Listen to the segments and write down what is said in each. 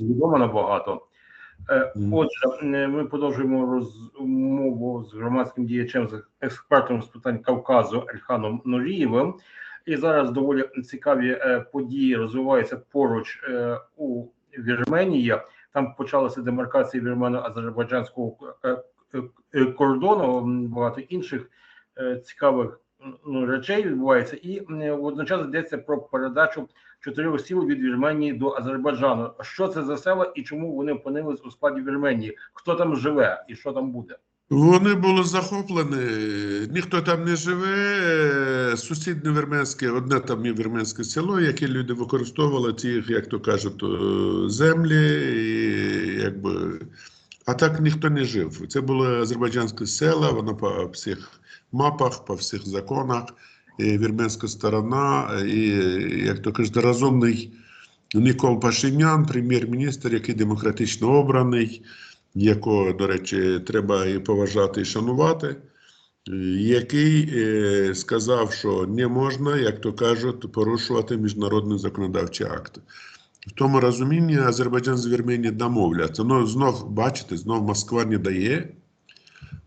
відомо набагато. Е, Отже, ми продовжуємо розмову з громадським діячем, з експертом з питань Кавказу Ельханом Нурієвим. І зараз доволі цікаві е, події розвиваються поруч е, у Вірменії. Там почалася демаркація вірмено-азербайджанського кордону. Багато інших цікавих ну, речей відбувається, і водночас йдеться про передачу чотирьох сіл від Вірменії до Азербайджану. Що це за села і чому вони опинились у складі Вірменії? Хто там живе і що там буде? Вони були захоплені, ніхто там не живе. е, Сусіднє вірменське, одне там є вірменське село, яке люди використовували ті, як то кажуть, е, землі, і якби. А так ніхто не жив. Це було азербайджанське село, воно по всіх мапах, по всіх законах, і вірменська сторона, і, як то кажуть, розумний Нікол Пашинян, прем'єр-міністр, який демократично обраний якого, до речі, треба і поважати і шанувати, який е, сказав, що не можна, як то кажуть, порушувати міжнародні законодавчі акти. В тому розумінні Азербайджан з Вірменією домовляться. Ну, знов, бачите, знов Москва не дає.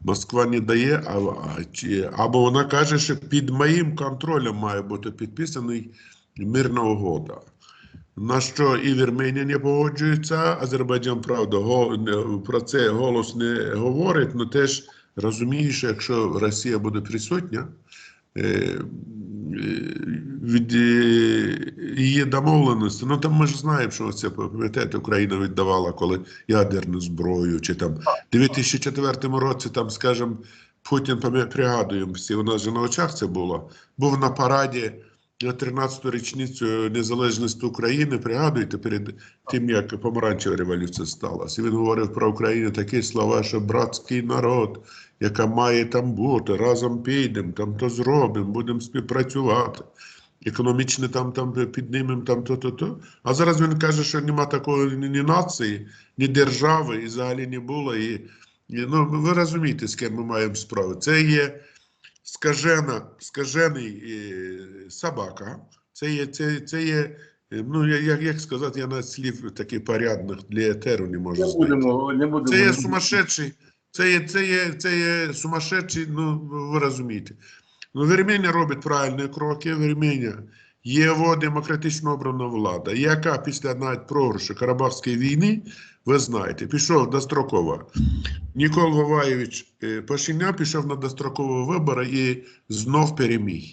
Москва не дає, або вона каже, що під моїм контролем має бути підписаний мирна угода. На що і Вірменія не погоджується, Азербайджан, правда, про це голос не говорить, але теж розуміє, що якщо Росія буде присутня, від е, її домовленості, ну там ми ж знаємо, що це пам'ятаєте, Україна віддавала коли ядерну зброю, чи там в 2004 році, там, скажімо, Путін пригадуємо всі, у нас же на очах це було, був на параді на 13-ту річницю незалежності України, пригадуєте, перед тим, як помаранчева революція сталася. І він говорив про Україну такі слова, що братський народ, яка має там бути, разом підемо, там то зробимо, будемо співпрацювати. Економічно там, там піднімемо там то-то-то. А зараз він каже, що нема такої ні нації, ні держави, і взагалі не було. І, і, ну, ви розумієте, з ким ми маємо справу. Це є скажена, скажений е, собака. Це є, це, це є, е, ну, як, як сказати, я на слів таких порядних для етеру не можу Не будемо, не будемо. Це є сумасшедший, це є, це є, це є сумасшедший, ну, ви розумієте. Ну, Вірменія робить правильні кроки, Вірменія є його демократично обрана влада, яка після навіть програшу Карабахської війни, ви знаєте, пішов достроково. Нікол Ваваєвич е, Пашинян пішов на дострокові вибори і знов переміг.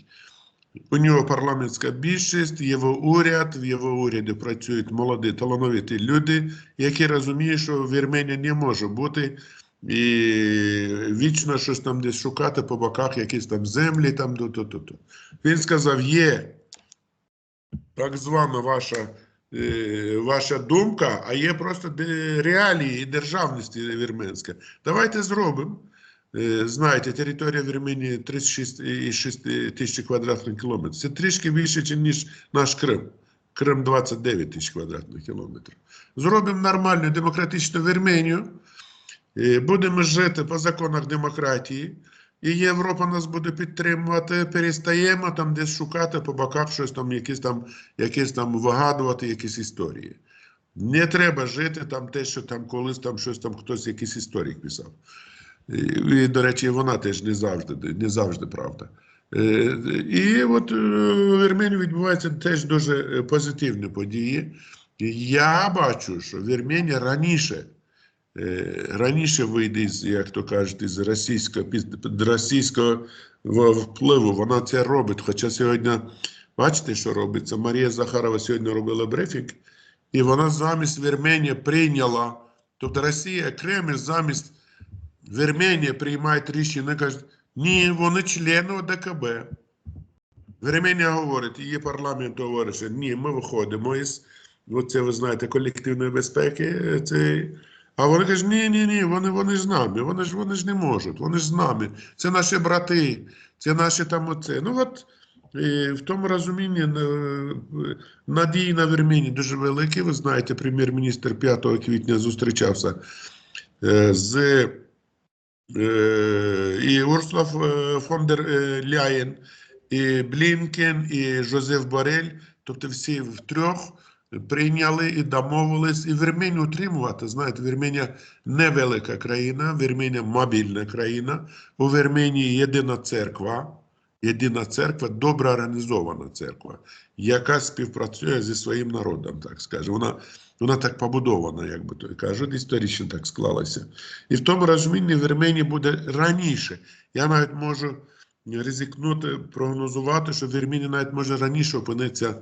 У нього парламентська більшість, його уряд, в його уряді працюють молоді талановиті люди, які розуміють, що Вірменія не може бути і вічно щось там десь шукати по боках, якісь там землі. Там, то, то, то. Він сказав: є так звана ваша, ваша думка, а є просто реалії і державності вірменська. Давайте зробимо. Е, Знаєте, територія Вірменії 36,6 тисяч квадратних кілометрів. Це трішки більше, ніж наш Крим. Крим 29 тисяч квадратних кілометрів. Зробимо нормальну демократичну Вірменію, е, будемо жити по законах демократії, і Європа нас буде підтримувати. Перестаємо там десь шукати по боках щось там, якісь там, якісь там вигадувати, якісь історії. Не треба жити там те, що там колись там щось там хтось якийсь історик писав. І, до речі, вона теж не завжди, не завжди правда. Е, І от е, в Вірменії відбуваються теж дуже е, позитивні події. Я бачу, що Вірменія раніше, раніше вийде як то кажуть, із російського, під російського впливу. Вона це робить. Хоча сьогодні, бачите, що робиться? Марія Захарова сьогодні робила брифінг, і вона замість Вірменії прийняла, тобто Росія, Кремль замість Вірменія приймає рішення, кажуть, ні, вони члени ОДКБ. Вірменія говорить, її парламент говорить, що ні, ми виходимо із, оце ви знаєте, колективної безпеки. Це, а вони кажуть, ні, ні, ні, вони, вони з нами, вони ж, вони ж не можуть, вони ж з нами. Це наші брати, це наші там оце. Ну от е, в тому розумінні надії на Вірменії дуже великі. Ви знаєте, прем'єр-міністр 5 квітня зустрічався е, з е, і Урсула фон дер Ляєн, і Блінкен, і Жозеф Борель, тобто всі втрьох прийняли і домовились, і Вірменію утримувати. Знаєте, Вірменія невелика країна, Вірменія мобільна країна. У Вірменії єдина церква, єдина церква, добре організована церква, яка співпрацює зі своїм народом, так скажемо. Вона, вона так побудована, як би то кажуть, історично так склалося. І в тому розумінні Вірменія буде раніше. Я навіть можу ризикнути, прогнозувати, що Вірменія навіть може раніше опинитися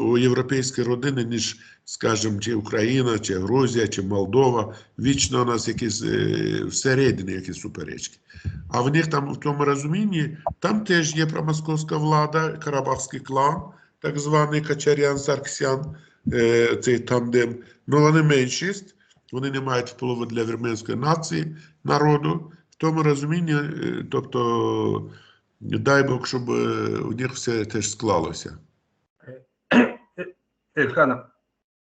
у європейській родині, ніж, скажімо, чи Україна, чи Грузія, чи Молдова. Вічно у нас якісь е, всередині якісь суперечки. А в них там в тому розумінні, там теж є промосковська влада, Карабахський клан, так званий Качарян Сарксян, е, цей тандем. Ну вони меншість, вони не мають впливу для вірменської нації, народу. В тому розумінні, е, тобто, дай Бог, щоб е, у них все теж склалося. Ільхана,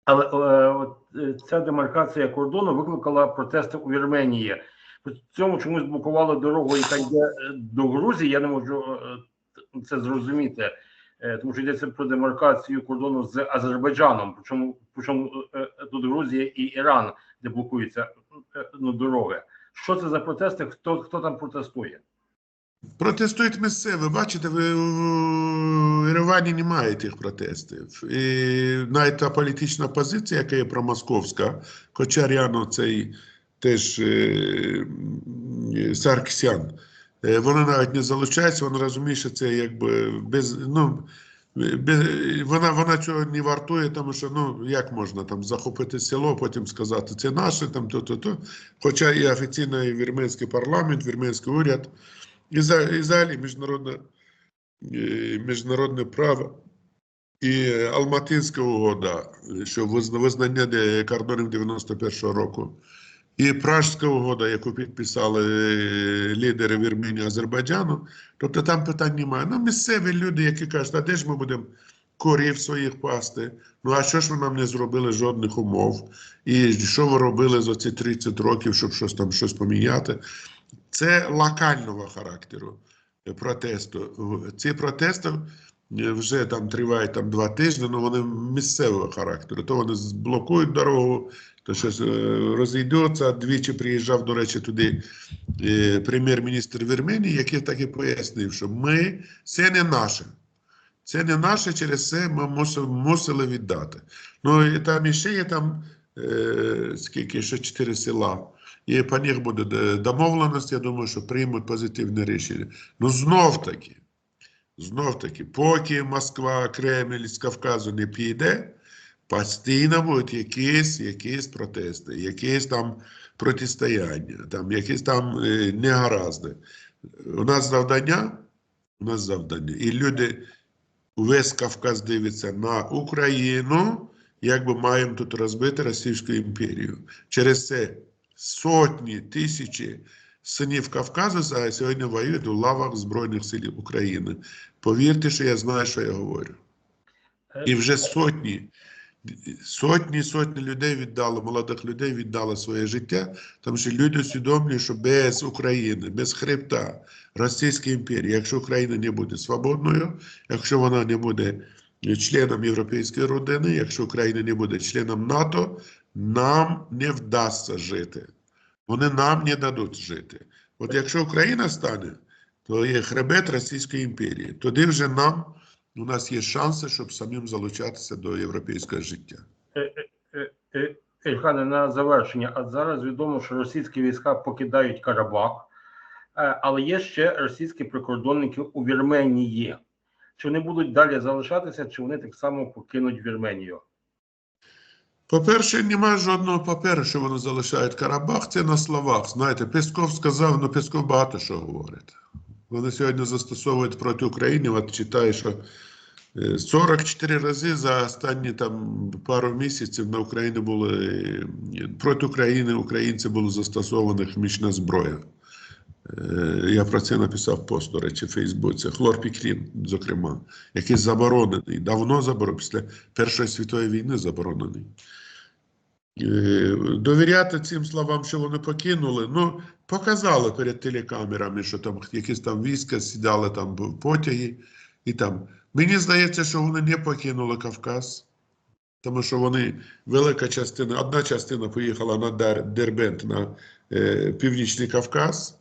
але е, от, е, ця демаркація кордону викликала протести у Вірменії. При цьому чомусь блокували дорогу, яка йде е, до Грузії. Я не можу це зрозуміти, тому що йдеться про демаркацію кордону з Азербайджаном. Причому, причому тут Грузія і Іран, де блокуються ну, дороги. Що це за протести? Хто, хто там протестує? Протестують місцеві. Бачите, ви в Єревані немає тих протестів. І навіть та політична позиція, яка є промосковська, Кочаряну цей теж е, Сарксян, е, вона навіть не залучається, вона розуміє, що це якби без. ну, без, вона, вона цього не вартує, тому що ну як можна там захопити село, потім сказати, це наше, там то-то-то. Хоча і офіційно і вірменський парламент, вірменський уряд, і, за, взагалі міжнародне, е, міжнародне право і Алматинська угода, що визна- визнання кордонів 91-го року, і Пражська угода, яку підписали е, лідери Вірменії Азербайджану. Тобто там питань немає. Ну, місцеві люди, які кажуть, а де ж ми будемо корів своїх пасти? Ну а що ж ви нам не зробили жодних умов? І що ви робили за ці 30 років, щоб щось там щось поміняти? Це локального характеру протесту. Ці протести вже там тривають там два тижні, але вони місцевого характеру. То вони блокують дорогу, то щось е, розійдеться. Двічі приїжджав, до речі, туди е, прем'єр-міністр Вірменії, який так і пояснив, що ми це не наше. Це не наше, через це ми мусили, віддати. Ну і там іще є там е, скільки ще чотири села. І по них буде е, домовленість, я думаю, що приймуть позитивне рішення. Ну знов таки, знов таки, поки Москва, Кремль з Кавказу не піде, постійно будуть якісь, якісь протести, якісь там протистояння, там якісь там е, негаразди. У нас завдання, у нас завдання. І люди, весь Кавказ дивиться на Україну, якби маємо тут розбити Російську імперію. Через це сотні, тисячі синів Кавказу зараз сьогодні воюють у лавах Збройних сил України. Повірте, що я знаю, що я говорю. І вже сотні, сотні, сотні людей віддали, молодих людей віддали своє життя, тому що люди усвідомлюють, що без України, без хребта Російської імперії, якщо Україна не буде свободною, якщо вона не буде членом європейської родини, якщо Україна не буде членом НАТО, нам не вдасться жити. Вони нам не дадуть жити. От якщо Україна стане, то є хребет Російської імперії. Тоді вже нам у нас є шанси, щоб самим залучатися до європейського життя. Е, е, Ільхане, на завершення. А зараз відомо, що російські війська покидають Карабах, е, але є ще російські прикордонники у Вірменії. Чи вони будуть далі залишатися, чи вони так само покинуть Вірменію? По-перше, немає жодного паперу, що вони залишають Карабах. Це на словах. Знаєте, Песков сказав, ну Песков багато що говорить. Вони сьогодні застосовують проти України. От читаю, що е, 44 рази за останні там пару місяців на Україні були е, проти України українці були застосовані хімічна зброя. Е, Я про це написав пост, до речі, в Фейсбуці. Хлорпікрін, зокрема, який заборонений, давно заборонений, після Першої світової війни заборонений. Е, Довіряти цим словам, що вони покинули, ну, показали перед телекамерами, що там якісь там війська сідали там в потяги. І там. Мені здається, що вони не покинули Кавказ. тому що вони велика частина, одна частина поїхала на Дербент на е, Північний Кавказ,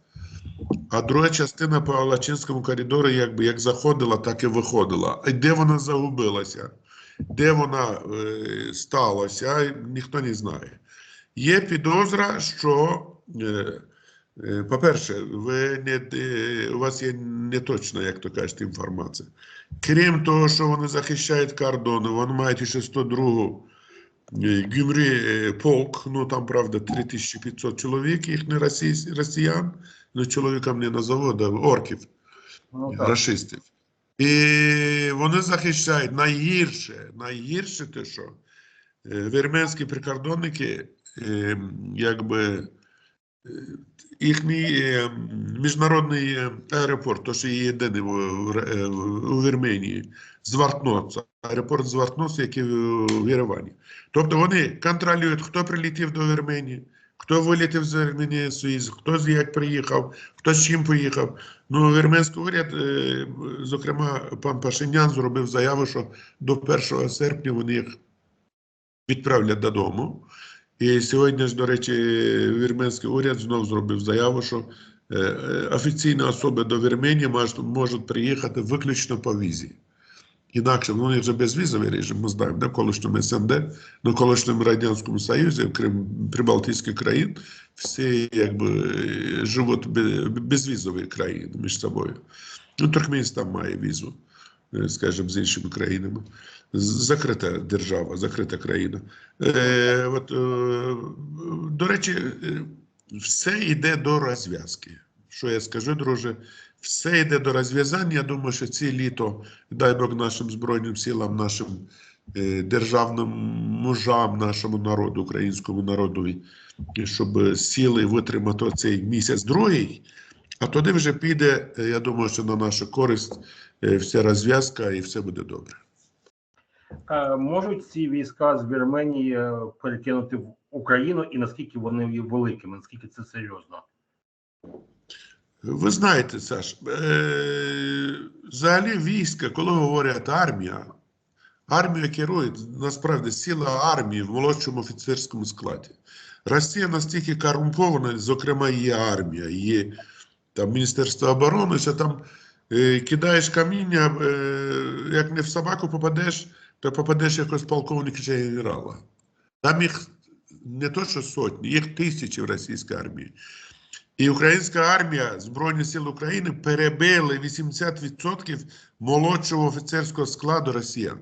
а друга частина по Алачинському коридору якби як заходила, так і виходила. І де вона загубилася, де вона е, сталася, ніхто не знає. Є підозра, що, е, е, по-перше, ви не, е, у вас є неточна, як то кажуть, інформація. Крім того, що вони захищають кордони, вони мають ще 102 е, Гюмрі е, полк, ну там, правда, 3500 чоловік, їх не росіян, ну чоловікам не назову, да, орків, Ну, расистів. І вони захищають найгірше, найгірше те, що е, вірменські прикордонники, е, якби е, їхній міжнародний аеропорт, то що є єдиний в, в, у Вірменії, Звартноц, аеропорт Звартноц, який в Єревані. Тобто вони контролюють, хто прилетів до Вірменії, хто вилетів з Вірменії Суїз, хто як приїхав, хто з чим поїхав. Ну, вірменський уряд, е, зокрема, пан Пашинян зробив заяву, що до 1 серпня вони їх відправлять додому. І сьогодні ж, до речі, вірменський уряд знов зробив заяву, що е, е, офіційні особи до Вірменії можуть приїхати виключно по візі. Інакше ну, у них же безвізовий режим, ми знаємо, в колишньому СНД, на колишньому Радянському Союзі, окрім Прибалтійських країн, всі якби живуть бе- безвізові країни між собою. Ну, Туркменістан має візу, е, скажімо, з іншими країнами. Закрита держава, закрита країна. Е, от, е, до речі, е, все йде до розв'язки. Що я скажу, друже? Все йде до розв'язання. Я думаю, що ці літо, дай Бог нашим Збройним силам, нашим е, державним мужам, нашому народу, українському народові, щоб сіли витримати цей місяць другий. А тоді вже піде, е, я думаю, що на нашу користь е, вся розв'язка і все буде добре. Е, Можуть ці війська з Вірменії е, перекинути в Україну і наскільки вони є великими, наскільки це серйозно? Ви знаєте, Саш, е, взагалі війська, коли говорять армія, армія керує насправді сила армії в молодшому офіцерському складі. Росія настільки корумпована, зокрема, є армія, є там Міністерство оборони, що там е, кидаєш каміння, е, як не в собаку попадеш, то попадеш якось полковника чи генерала. Там їх не то, що сотні, їх тисячі в російській армії. І українська армія, Збройні Сили України перебили 80% молодшого офіцерського складу росіян.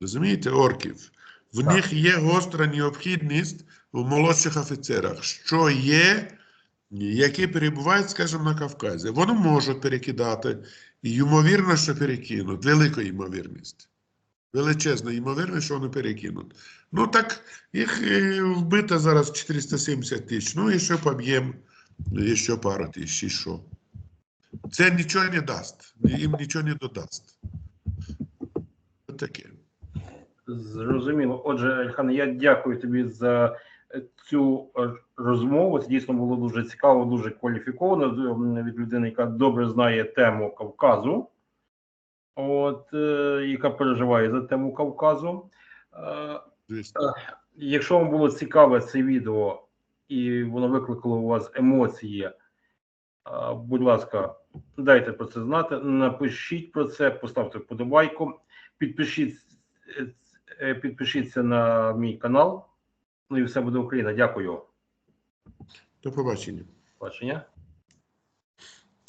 Розумієте, орків? В Так. них є гостра необхідність в молодших офіцерах, що є, які перебувають, скажімо, на Кавказі. Вони можуть перекидати, і ймовірно, що перекинуть, велика ймовірність. Величезна ймовірність, що вони перекинуть. Ну так, їх е, вбито зараз 470 тисяч. Ну і що поб'ємо ще пару тисяч, і що? Це нічого не дасть, їм нічого не додасть. Таке. Зрозуміло. Отже, Ельхан, я дякую тобі за цю е, розмову. Це дійсно було дуже цікаво, дуже кваліфіковано від людини, яка добре знає тему Кавказу, от е, яка переживає за тему Кавказу. Е, Звісно. Якщо вам було цікаве це відео і воно викликало у вас емоції, будь ласка, дайте про це знати. Напишіть про це, поставте вподобайку, підпишіть, е, е, підпишіться на мій канал. Ну і все буде Україна. Дякую. До побачення. Бачення.